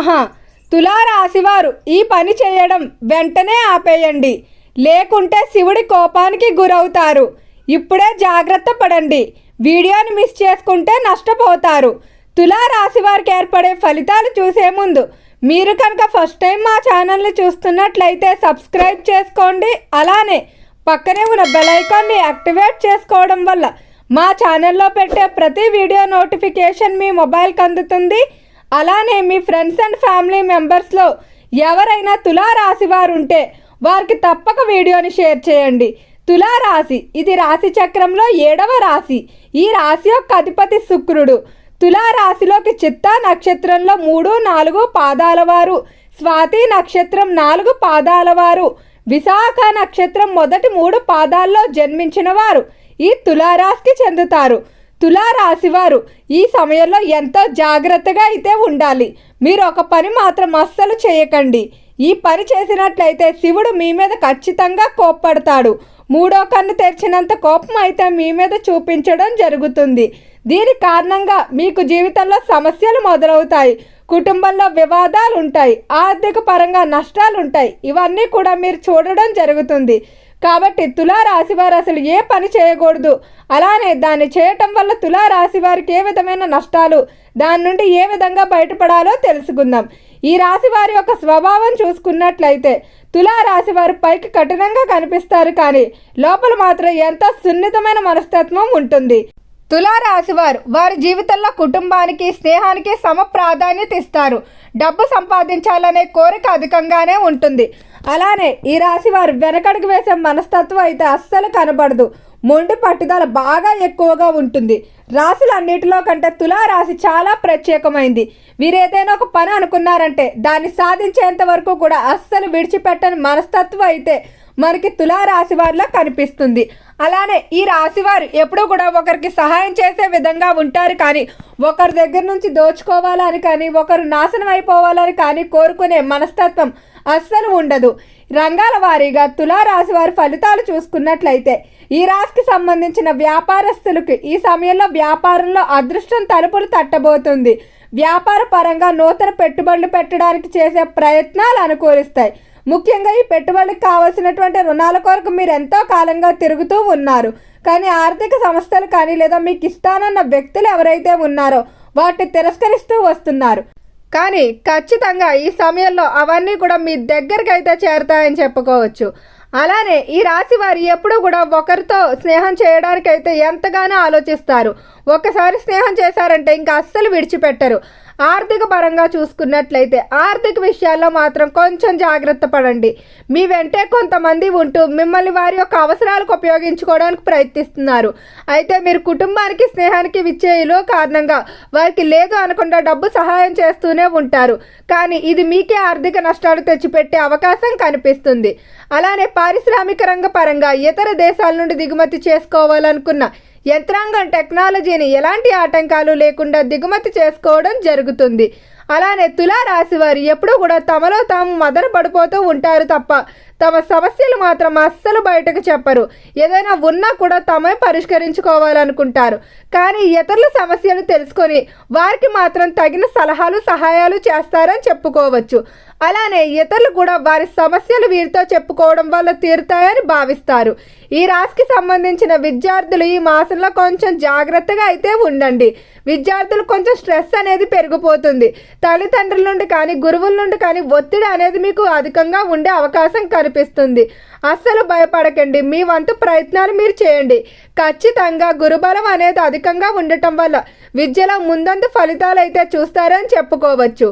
ఆహా తులారాశివారు ఈ పని చేయడం వెంటనే ఆపేయండి. లేకుంటే శివుడి కోపానికి గురవుతారు. ఇప్పుడే జాగ్రత్త పడండి. వీడియోని మిస్ చేసుకుంటే నష్టపోతారు. తులారాశి వారికి ఏర్పడే ఫలితాలు చూసే ముందు మీరు కనుక ఫస్ట్ టైం మా ఛానల్ని చూస్తున్నట్లయితే సబ్స్క్రైబ్ చేసుకోండి. అలానే పక్కనే ఉన్న బెల్ ఐకాన్ని యాక్టివేట్ చేసుకోవడం వల్ల మా ఛానల్లో పెట్టే ప్రతి వీడియో నోటిఫికేషన్ మీ మొబైల్కి అందుతుంది. అలానే మీ ఫ్రెండ్స్ అండ్ ఫ్యామిలీ మెంబర్స్లో ఎవరైనా తులారాశి వారు ఉంటే వారికి తప్పక వీడియోని షేర్ చేయండి. తులారాశి ఇది రాశి చక్రంలో ఏడవ రాశి. ఈ రాశి యొక్క అధిపతి శుక్రుడు. తులారాశిలోకి చిత్తా నక్షత్రంలో మూడు నాలుగు పాదాల వారు. స్వాతి నక్షత్రం నాలుగు పాదాల వారు. విశాఖ నక్షత్రం మొదటి మూడు పాదాల్లో జన్మించిన వారు. ఈ తులారాశికి చెందుతారు. తులారాశివారు ఈ సమయంలో ఎంతో జాగ్రత్తగా అయితే ఉండాలి? మీరు ఒక పని మాత్రం అస్సలు చేయకండి. ఈ పని చేసినట్లయితే శివుడు మీ మీద ఖచ్చితంగా కోప్పడతాడు. మూడో కన్ను తెరిచినంత కోపం అయితే మీ మీద చూపించడం జరుగుతుంది. దీని కారణంగా మీకు జీవితంలో సమస్యలు మొదలవుతాయి. కుటుంబంలో వివాదాలు ఉంటాయి ఆర్థిక పరంగా నష్టాలు ఉంటాయి ఇవన్నీ కూడా మీరు చూడడం జరుగుతుంది. కాబట్టి తులారాశి వారు అసలు ఏ పని చేయకూడదు. అలానే దాన్ని చేయటం వల్ల తులారాశి వారికి ఏ విధమైన నష్టాలు దాని నుండి ఏ విధంగా బయటపడాలో తెలుసుకుందాం. ఈ రాశి వారి యొక్క స్వభావం చూసుకున్నట్లయితే తులారాశి వారు పైకి కఠినంగా కనిపిస్తారు కానీ లోపల మాత్రం ఎంతో సున్నితమైన మనస్తత్వం ఉంటుంది. తులారాశి వారు వారి జీవితంలో కుటుంబానికి స్నేహానికి సమ ప్రాధాన్యత ఇస్తారు. డబ్బు సంపాదించాలనే కోరిక అధికంగానే ఉంటుంది. అలానే ఈ రాశి వారు వెనకడుగు వేసే మనస్తత్వం అయితే అస్సలు కనబడదు. మొండి పట్టుదల బాగా ఎక్కువగా ఉంటుంది. రాశులన్నిటిలో కంటే తులారాశి చాలా ప్రత్యేకమైంది. వీరు ఏదైనా ఒక పని అనుకున్నారంటే దాన్ని సాధించేంత వరకు కూడా అస్సలు విడిచిపెట్టని మనస్తత్వం అయితే మనకి తులారాశి వారిలో కనిపిస్తుంది. అలానే ఈ రాశివారు ఎప్పుడూ కూడా ఒకరికి సహాయం చేసే విధంగా ఉంటారు కానీ ఒకరి దగ్గర నుంచి దోచుకోవాలని కానీ ఒకరు నాశనం అయిపోవాలని కానీ కోరుకునే మనస్తత్వం అస్సలు ఉండదు. రంగాల వారీగా తులారాశి వారి ఫలితాలు చూసుకున్నట్లయితే ఈ రాశికి సంబంధించిన వ్యాపారస్తులకు ఈ సమయంలో వ్యాపారంలో అదృష్టం తలుపులు తట్టబోతుంది. వ్యాపార పరంగా నూతన పెట్టుబడులు పెట్టడానికి చేసే ప్రయత్నాలు అనుకూలిస్తాయి. ముఖ్యంగా ఈ పెట్టుబడికి కావాల్సినటువంటి రుణాల కొరకు మీరు ఎంతో కాలంగా తిరుగుతూ ఉన్నారు. కానీ ఆర్థిక సంస్థలు కానీ లేదా మీకు ఇస్తానన్న వ్యక్తులు ఎవరైతే ఉన్నారో వాటిని తిరస్కరిస్తూ వస్తున్నారు. కానీ ఖచ్చితంగా ఈ సమయంలో అవన్నీ కూడా మీ దగ్గరికి అయితే చేరుతాయని చెప్పుకోవచ్చు. అలానే ఈ రాశి వారు ఎప్పుడూ కూడా ఒకరితో స్నేహం చేయడానికైతే ఎంతగానో ఆలోచిస్తారు. ఒకసారి స్నేహం చేశారంటే ఇంకా అస్సలు విడిచిపెట్టరు. ఆర్థిక పరంగా చూసుకున్నట్లయితే ఆర్థిక విషయాల్లో మాత్రం కొంచెం జాగ్రత్త పడండి. మీ వెంటే కొంతమంది ఉంటూ మిమ్మల్ని వారి యొక్క అవసరాలకు ఉపయోగించుకోవడానికి ప్రయత్నిస్తున్నారు. అయితే మీరు కుటుంబానికి స్నేహానికి విచ్చేయలో కారణంగా వారికి లేదు అనకుండా డబ్బు సహాయం చేస్తూనే ఉంటారు. కానీ ఇది మీకే ఆర్థిక నష్టాలు తెచ్చిపెట్టే అవకాశం కనిపిస్తుంది. అలానే పారిశ్రామిక రంగ పరంగా ఇతర దేశాల నుండి దిగుమతి చేసుకోవాలనుకున్న యంత్రాంగం టెక్నాలజీని ఎలాంటి ఆటంకాలు లేకుండా దిగుమతి చేసుకోవడం జరుగుతుంది. అలానే తులారాశి వారు ఎప్పుడూ కూడా తమలో తాము మదన పడిపోతూ ఉంటారు తప్ప తమ సమస్యలు మాత్రం అస్సలు బయటకు చెప్పరు. ఏదైనా ఉన్నా కూడా తమే పరిష్కరించుకోవాలనుకుంటారు. కానీ ఇతరుల సమస్యలు తెలుసుకొని వారికి మాత్రం తగిన సలహాలు సహాయాలు చేస్తారని చెప్పుకోవచ్చు. అలానే ఇతరులు కూడా వారి సమస్యలు వీరితో చెప్పుకోవడం వల్ల తీరుతాయని భావిస్తారు. ఈ రాశికి సంబంధించిన విద్యార్థులు ఈ మాసంలో కొంచెం జాగ్రత్తగా అయితే ఉండండి. విద్యార్థులు కొంచెం స్ట్రెస్ అనేది పెరిగిపోతుంది. తల్లిదండ్రుల నుండి కానీ గురువుల నుండి కానీ ఒత్తిడి అనేది మీకు అధికంగా ఉండే అవకాశం కనిపిస్తుంది. అస్సలు భయపడకండి. మీ వంతు ప్రయత్నాలు మీరు చేయండి. ఖచ్చితంగా గురుబలం అనేది అధికంగా ఉండటం వల్ల విద్యలో ముందందు ఫలితాలు అయితే చూస్తారని చెప్పుకోవచ్చు.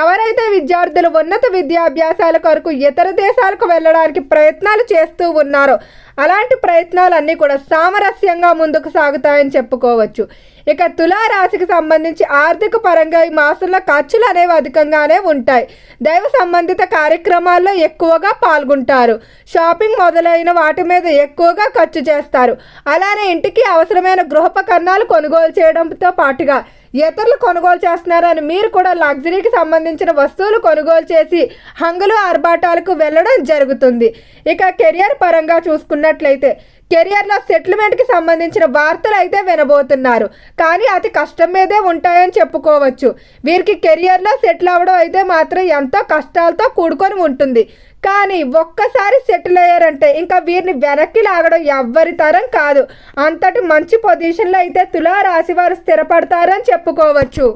ఎవరైతే విద్యార్థులు ఉన్నత విద్యాభ్యాసాల కొరకు ఇతర దేశాలకు వెళ్ళడానికి ప్రయత్నాలు చేస్తూ ఉన్నారో అలాంటి ప్రయత్నాలన్నీ కూడా సామరస్యంగా ముందుకు సాగుతాయని చెప్పుకోవచ్చు. ఇక తులారాశికి సంబంధించి ఆర్థిక పరంగా ఈ మాసంలో ఖర్చులు అనేవి అధికంగానే ఉంటాయి. దైవ సంబంధిత కార్యక్రమాల్లో ఎక్కువగా పాల్గొంటారు. షాపింగ్ మొదలైన వాటి మీద ఎక్కువగా ఖర్చు చేస్తారు. అలానే ఇంటికి అవసరమైన గృహోపకరణాలు కొనుగోలు చేయడంతో పాటుగా ఇతరులు కొనుగోలు చేస్తున్నారని మీరు కూడా లగ్జరీకి సంబంధించిన వస్తువులు కొనుగోలు చేసి హంగులు ఆర్భాటాలకు వెళ్ళడం జరుగుతుంది. ఇక కెరియర్ పరంగా చూసుకున్నట్లయితే కెరియర్లో సెటిల్మెంట్కి సంబంధించిన వార్తలు అయితే వినబోతున్నారు. కానీ అతి కష్టం మీదే ఉంటాయని చెప్పుకోవచ్చు. వీరికి కెరియర్లో సెటిల్ అవ్వడం అయితే మాత్రం ఎంతో కష్టాలతో కూడుకొని ఉంటుంది. కానీ ఒక్కసారి సెటిల్ అయ్యారంటే ఇంకా వీరిని వెనక్కి లాగడం ఎవ్వరి తరం కాదు. అంతటి మంచి పొజిషన్లో అయితే తులారాశి వారు స్థిరపడతారని చెప్పుకోవచ్చు.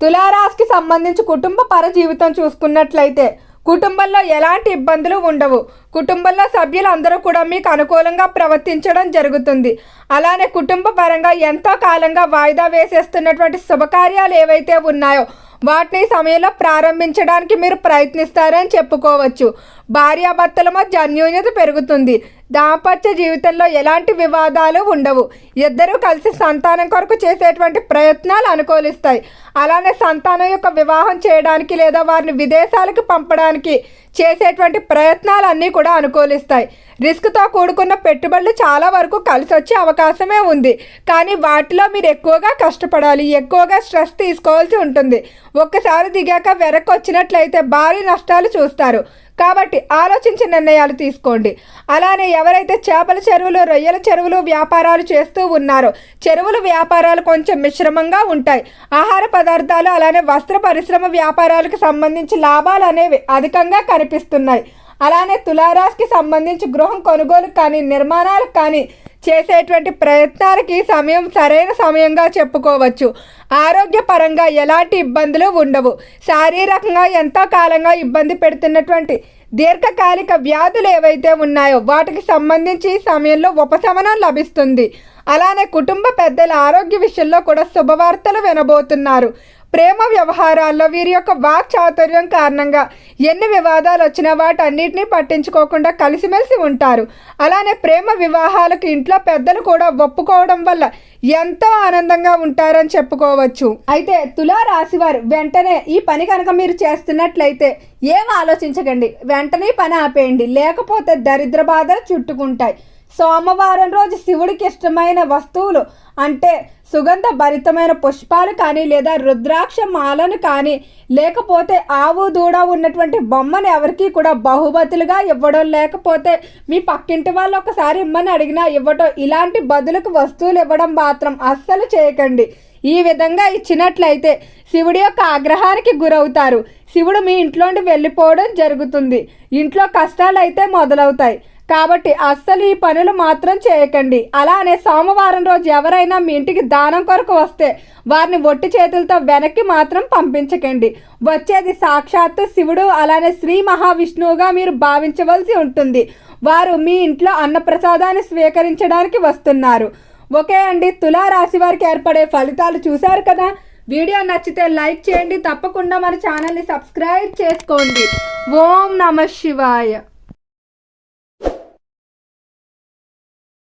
తులారాశికి సంబంధించి కుటుంబ పర జీవితం చూసుకున్నట్లయితే కుటుంబంలో ఎలాంటి ఇబ్బందులు ఉండవు. కుటుంబంలో సభ్యులు అందరూ కూడా మీకు అనుకూలంగా ప్రవర్తించడం జరుగుతుంది. అలానే కుటుంబ పరంగా ఎంతో కాలంగా వాయిదా వేసేస్తున్నటువంటి శుభకార్యాలు ఏవైతే ఉన్నాయో వాటిని సమయంలో ప్రారంభించడానికి మీరు ప్రయత్నిస్తారని చెప్పుకోవచ్చు. భార్యాభర్తల మధ్య అన్యోన్యత పెరుగుతుంది. దాంపత్య జీవితంలో ఎలాంటి వివాదాలు ఉండవు. ఇద్దరూ కలిసి సంతానం కొరకు చేసేటువంటి ప్రయత్నాలు అనుకూలిస్తాయి. అలానే సంతానం యొక్క వివాహం చేయడానికి లేదా వారిని విదేశాలకు పంపడానికి చేసేటువంటి ప్రయత్నాలన్నీ కూడా అనుకూలిస్తాయి. రిస్క్తో కూడుకున్న పెట్టుబడులు చాలా వరకు కలిసి వచ్చే అవకాశమే ఉంది. కానీ వాటిలో మీరు ఎక్కువగా కష్టపడాలి ఎక్కువగా స్ట్రెస్ తీసుకోవాల్సి ఉంటుంది. ఒక్కసారి దిగాక వెనక్కి వచ్చినట్లయితే భారీ నష్టాలు చూస్తారు. కాబట్టి ఆలోచించి నిర్ణయాలు తీసుకోండి. అలానే ఎవరైతే చేపల చెరువులు రొయ్యల చెరువులు వ్యాపారాలు చేస్తూ ఉన్నారో చెరువుల వ్యాపారాలు కొంచెం మిశ్రమంగా ఉంటాయి. ఆహార పదార్థాలు అలానే వస్త్ర పరిశ్రమ వ్యాపారాలకు సంబంధించి లాభాలు అనేవి అధికంగా కనిపిస్తున్నాయి. అలానే తులారాశికి సంబంధించి గృహం కొనుగోలు కానీ నిర్మాణాలకు కానీ చేసేటువంటి ప్రయత్నాలకి సమయం సరైన సమయంగా చెప్పుకోవచ్చు. ఆరోగ్యపరంగా ఎలాంటి ఇబ్బందులు ఉండవు. శారీరకంగా ఎంతో కాలంగా ఇబ్బంది పెడుతున్నటువంటి దీర్ఘకాలిక వ్యాధులు ఏవైతే ఉన్నాయో వాటికి సంబంధించి సమయంలో ఉపశమనం లభిస్తుంది. అలానే కుటుంబ పెద్దల ఆరోగ్య విషయంలో కూడా శుభవార్తలు వినబోతున్నారు. ప్రేమ వ్యవహారాల్లో వీరి యొక్క వాక్ చాతుర్యం కారణంగా ఎన్ని వివాదాలు వచ్చినా వాటన్నిటిని పట్టించుకోకుండా కలిసిమెలిసి ఉంటారు. అలానే ప్రేమ వివాహాలకు ఇంట్లో పెద్దలు కూడా ఒప్పుకోవడం వల్ల ఎంతో ఆనందంగా ఉంటారని చెప్పుకోవచ్చు. అయితే తులా వారు వెంటనే ఈ పని కనుక మీరు చేస్తున్నట్లయితే ఏం ఆలోచించకండి. వెంటనే పని ఆపేయండి. లేకపోతే దరిద్ర బాధలు చుట్టుకుంటాయి. సోమవారం రోజు శివుడికి ఇష్టమైన వస్తువులు అంటే సుగంధ భరితమైన పుష్పాలు కానీ లేదా రుద్రాక్ష మాలను కానీ లేకపోతే ఆవు దూడ ఉన్నటువంటి బొమ్మను ఎవరికి కూడా బహుమతులుగా ఇవ్వడం లేకపోతే మీ పక్కింటి వాళ్ళు ఒకసారి ఇమ్మని అడిగినా ఇవ్వటం ఇలాంటి బదులకు వస్తువులు ఇవ్వడం మాత్రం అస్సలు చేయకండి. ఈ విధంగా ఇచ్చినట్లయితే శివుడి యొక్క ఆగ్రహానికి గురవుతారు. శివుడు మీ ఇంట్లోండి వెళ్ళిపోవడం జరుగుతుంది. ఇంట్లో కష్టాలు అయితే మొదలవుతాయి. కాబట్టి అస్సలు ఈ పనులు మాత్రం చేయకండి. అలానే సోమవారం రోజు ఎవరైనా మీ ఇంటికి దానం కొరకు వస్తే వారిని ఒట్టి చేతులతో వెనక్కి మాత్రం పంపించకండి. వచ్చేది సాక్షాత్తు శివుడు అలానే శ్రీ మహావిష్ణువుగా మీరు భావించవలసి ఉంటుంది. వారు మీ ఇంట్లో అన్నప్రసాదాన్ని స్వీకరించడానికి వస్తున్నారు. ఓకే అండి తులారాశి వారికి ఏర్పడే ఫలితాలు చూశారు కదా? వీడియో నచ్చితే లైక్ చేయండి. తప్పకుండా మన ఛానల్ని సబ్స్క్రైబ్ చేసుకోండి. ఓం నమ శివాయ.